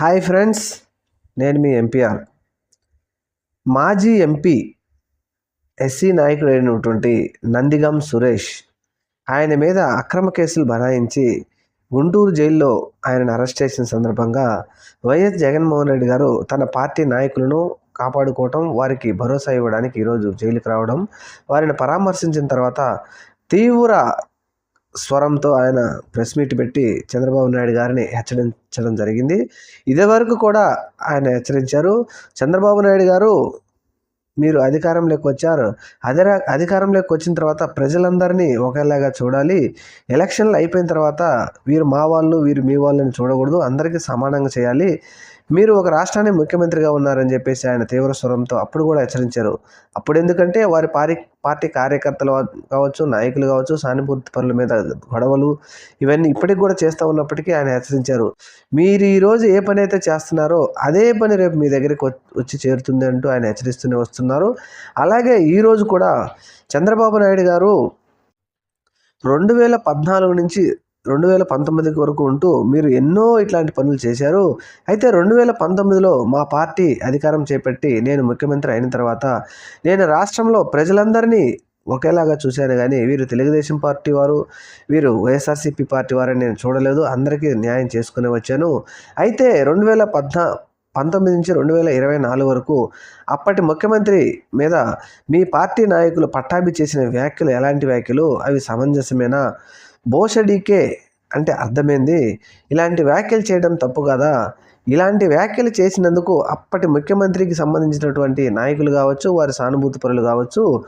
Hi friends నేను మీ MPR. మాజీ ఎంపీ ఎస్సీ నాయకుడు అయినటువంటి నందిగం సురేష్ ఆయన మీద అక్రమ కేసులు బనాయించి గుంటూరు జైల్లో ఆయనను అరెస్ట్ చేసిన సందర్భంగా వైఎస్ జగన్మోహన్ రెడ్డి గారు తన పార్టీ నాయకులను కాపాడుకోవటం వారికి భరోసా ఇవ్వడానికి ఈరోజు జైలుకి రావడం వారిని పరామర్శించిన తర్వాత తీవ్ర స్వరంతో ఆయన ప్రెస్ మీట్ పెట్టి చంద్రబాబు నాయుడు గారిని హెచ్చరించడం జరిగింది. ఇదివరకు కూడా ఆయన హెచ్చరించారు. చంద్రబాబు నాయుడు గారు మీరు అధికారంలోకి వచ్చారు. అదే అధికారంలోకి వచ్చిన తర్వాత ప్రజలందరినీ ఒకేలాగా చూడాలి. ఎలక్షన్లు అయిపోయిన తర్వాత వీరు మా వాళ్ళు వీరు మీ వాళ్ళని చూడకూడదు. అందరికీ సమానంగా చేయాలి. మీరు ఒక రాష్ట్రానికి ముఖ్యమంత్రిగా ఉన్నారని చెప్పేసి ఆయన తీవ్ర స్వరంతో అప్పుడు కూడా హెచ్చరించారు. అప్పుడు ఎందుకంటే వారి పారి పార్టీ కార్యకర్తలు కావచ్చు నాయకులు కావచ్చు సానుభూతి పనుల మీద గొడవలు ఇవన్నీ ఇప్పటికి కూడా చేస్తూ ఉన్నప్పటికీ ఆయన హెచ్చరించారు. మీరు ఈరోజు ఏ పని అయితే చేస్తున్నారో అదే పని రేపు మీ దగ్గరికి వచ్చి చేరుతుంది అంటూ ఆయన హెచ్చరిస్తూనే వస్తున్నారు. అలాగే ఈరోజు కూడా చంద్రబాబు నాయుడు గారు రెండు వేల పద్నాలుగు నుంచి రెండు వేల పంతొమ్మిది వరకు ఉంటూ మీరు ఎన్నో ఇట్లాంటి పనులు చేశారు. అయితే రెండు వేల పంతొమ్మిదిలో మా పార్టీ అధికారం చేపట్టి నేను ముఖ్యమంత్రి అయిన తర్వాత నేను రాష్ట్రంలో ప్రజలందరినీ ఒకేలాగా చూశాను కానీ వీరు తెలుగుదేశం పార్టీ వారు వీరు వైఎస్ఆర్సీపీ పార్టీ వారని నేను చూడలేదు. అందరికీ న్యాయం చేసుకుని వచ్చాను. అయితే రెండు వేల పద్నా పంతొమ్మిది నుంచి రెండు వేల ఇరవై నాలుగు వరకు అప్పటి ముఖ్యమంత్రి మీద మీ పార్టీ నాయకులు పట్టాభి చేసిన వ్యాఖ్యలు ఎలాంటి వ్యాఖ్యలు? అవి సమంజసమేనా? బోషడీకే అంటే అర్థమైంది. ఇలాంటి వ్యాఖ్యలు చేయడం తప్పు కదా? ఇలాంటి వ్యాఖ్యలు చేసినందుకు అప్పటి ముఖ్యమంత్రికి సంబంధించినటువంటి నాయకులు కావచ్చు వారి సానుభూతి పరులు కావచ్చు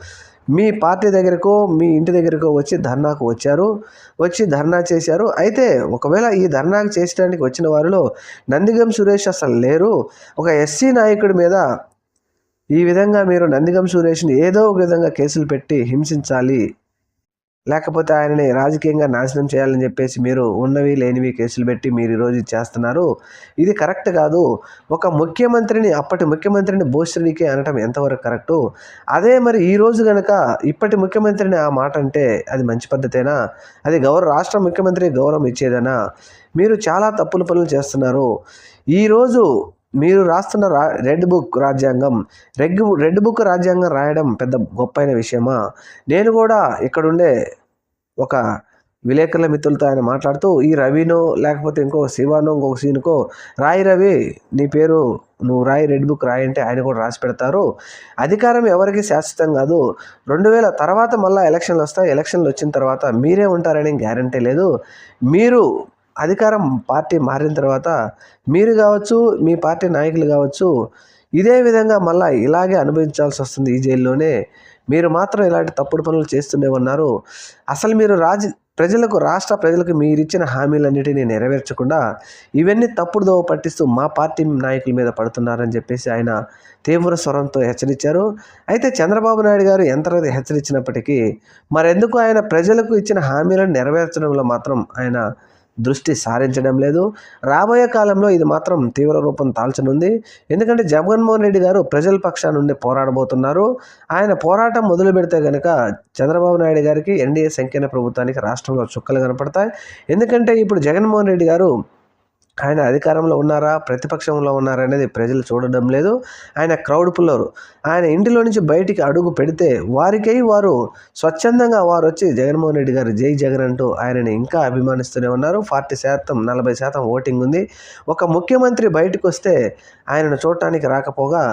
మీ పార్టీ దగ్గరకో మీ ఇంటి దగ్గరకో వచ్చి ధర్నాకు వచ్చారు వచ్చి ధర్నా చేశారు. అయితే ఒకవేళ ఈ ధర్నాకు చేసడానికి వచ్చిన వారిలో నందిగం సురేష్ అసలు లేరు. ఒక ఎస్సీ నాయకుడి మీద ఈ విధంగా మీరు నందిగం సురేష్ని ఏదో ఒక విధంగా కేసులు పెట్టి హింసించాలి లేకపోతే ఆయనని రాజకీయంగా నాశనం చేయాలని చెప్పేసి మీరు ఉన్నవి లేనివి కేసులు పెట్టి మీరు ఈరోజు చేస్తున్నారు. ఇది కరెక్ట్ కాదు. ఒక ముఖ్యమంత్రిని అప్పటి ముఖ్యమంత్రిని భూశ్రీకి అనటం ఎంతవరకు కరెక్టు? అదే మరి ఈరోజు కనుక ఇప్పటి ముఖ్యమంత్రిని ఆ మాట అంటే అది మంచి పద్ధతేనా? అది గౌరవ రాష్ట్ర ముఖ్యమంత్రి గౌరవం ఇచ్చేదేనా? మీరు చాలా తప్పుల పనులు చేస్తున్నారు. ఈరోజు మీరు రాస్తున్న రా రెడ్ బుక్ రాజ్యాంగం రెగ్ రెడ్ బుక్ రాజ్యాంగం రాయడం పెద్ద గొప్పైన విషయమా? నేను కూడా ఇక్కడుండే ఒక విలేకరుల మిత్రులతో ఆయన మాట్లాడుతూ ఈ రవినో లేకపోతే ఇంకో శివానో ఇంకొక సీనుకో రాయి రవి నీ పేరు నువ్వు రాయి రెడ్ బుక్ రాయి అంటే ఆయన కూడా రాసి పెడతారు. అధికారం ఎవరికి శాశ్వతం కాదు. రెండు వేల తర్వాత మళ్ళీ ఎలక్షన్లు వస్తాయి. ఎలక్షన్లు వచ్చిన తర్వాత మీరే ఉంటారని గ్యారంటీ లేదు. మీరు అధికారం పార్టీ మారిన తర్వాత మీరు కావచ్చు మీ పార్టీ నాయకులు కావచ్చు ఇదే విధంగా మళ్ళీ ఇలాగే అనుభవించాల్సి వస్తుంది ఈ జైల్లోనే. మీరు మాత్రం ఇలాంటి తప్పుడు పనులు చేస్తూనే ఉన్నారు. అసలు మీరు రాజ ప్రజలకు రాష్ట్ర ప్రజలకు మీరిచ్చిన హామీలన్నిటినీ నెరవేర్చకుండా ఇవన్నీ తప్పుడు దోవ పట్టిస్తూ మా పార్టీ నాయకుల మీద పడుతున్నారని చెప్పేసి ఆయన తీవ్ర స్వరంతో హెచ్చరించారు. అయితే చంద్రబాబు నాయుడు గారు ఎంత హెచ్చరించినప్పటికీ మరెందుకు ఆయన ప్రజలకు ఇచ్చిన హామీలను నెరవేర్చడంలో మాత్రం ఆయన దృష్టి సారించడం లేదు. రాబోయే కాలంలో ఇది మాత్రం తీవ్ర రూపం దాల్చనుంది ఎందుకంటే జగన్మోహన్ రెడ్డి గారు ప్రజల పక్షా నుండి పోరాడబోతున్నారు. ఆయన పోరాటం మొదలు పెడితే కనుక చంద్రబాబు నాయుడు గారికి ఎన్డీఏ సంఖ్యన ప్రభుత్వానికి రాష్ట్రంలో చుక్కలు కనపడతాయి. ఎందుకంటే ఇప్పుడు జగన్మోహన్ రెడ్డి గారు ఆయన అధికారంలో ఉన్నారా? ప్రతిపక్షంలో ఉన్నారా? అనేది ప్రజలు చూడడం లేదు. ఆయన క్రౌడ్ పుల్లరు. ఆయన ఇంటిలో నుంచి బయటికి అడుగు పెడితే వారికై వారు స్వచ్ఛందంగా వారు వచ్చి జగన్మోహన్ రెడ్డి గారు జై జగన్ అంటూ ఆయనని ఇంకా అభిమానిస్తూనే ఉన్నారు. ఫార్టీ శాతం నలభై శాతం ఓటింగ్ ఉంది. ఒక ముఖ్యమంత్రి బయటకు వస్తే ఆయనను చూడటానికి రాకపోగా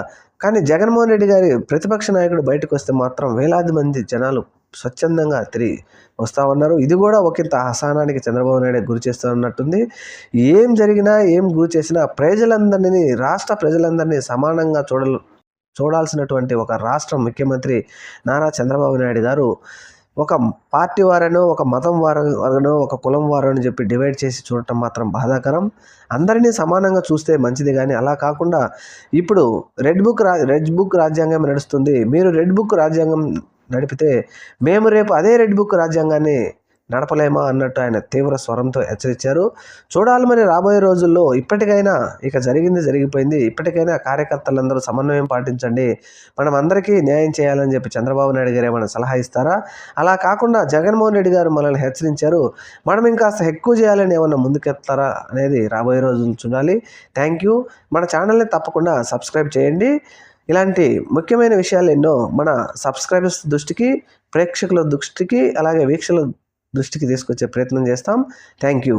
కానీ జగన్మోహన్ రెడ్డి గారి ప్రతిపక్ష నాయకుడు బయటకు వస్తే మాత్రం వేలాది మంది జనాలు స్వచ్ఛందంగా తిరిగి వస్తూ ఉన్నారు. ఇది కూడా ఒకంత అసహనానికి చంద్రబాబు నాయుడు గురి చేస్తూ ఉన్నట్టుంది. ఏం జరిగినా ఏం గురి చేసినా ప్రజలందరినీ రాష్ట్ర ప్రజలందరినీ సమానంగా చూడ చూడాల్సినటువంటి ఒక రాష్ట్ర ముఖ్యమంత్రి నారా చంద్రబాబు నాయుడు గారు ఒక పార్టీ వారనో ఒక మతం వారనో ఒక కులం వారని చెప్పి డివైడ్ చేసి చూడటం మాత్రం బాధాకరం. అందరినీ సమానంగా చూస్తే మంచిది కానీ అలా కాకుండా ఇప్పుడు రెడ్ బుక్ రా రెడ్ బుక్ రాజ్యాంగం నడుస్తుంది. మీరు రెడ్ బుక్ రాజ్యాంగం నడిపితే మేము రేపు అదే రెడ్ బుక్ రాజ్యాంగాన్ని నడపలేమా అన్నట్టు ఆయన తీవ్ర స్వరంతో హెచ్చరించారు. చూడాలి మరి రాబోయే రోజుల్లో ఇప్పటికైనా ఇక జరిగింది జరిగిపోయింది. ఇప్పటికైనా కార్యకర్తలందరూ సమన్వయం పాటించండి. మనం అందరికీ న్యాయం చేయాలని చెప్పి చంద్రబాబు నాయుడు గారు ఏమైనా సలహా ఇస్తారా? అలా కాకుండా జగన్మోహన్ రెడ్డి గారు మనల్ని హెచ్చరించారు. మనం ఇంకాస్త ఎక్కువ చేయాలని ఏమన్నా ముందుకెత్తారా అనేది రాబోయే రోజులు చూడాలి. Thank you. మన ఛానల్ని తప్పకుండా సబ్స్క్రైబ్ చేయండి. ఇలాంటి ముఖ్యమైన విషయాలు ఎన్నో మన సబ్స్క్రైబర్స్ దృష్టికి ప్రేక్షకుల దృష్టికి అలాగే వీక్షకుల దృష్టికి తీసుకొచ్చే ప్రయత్నం చేస్తాం. Thank you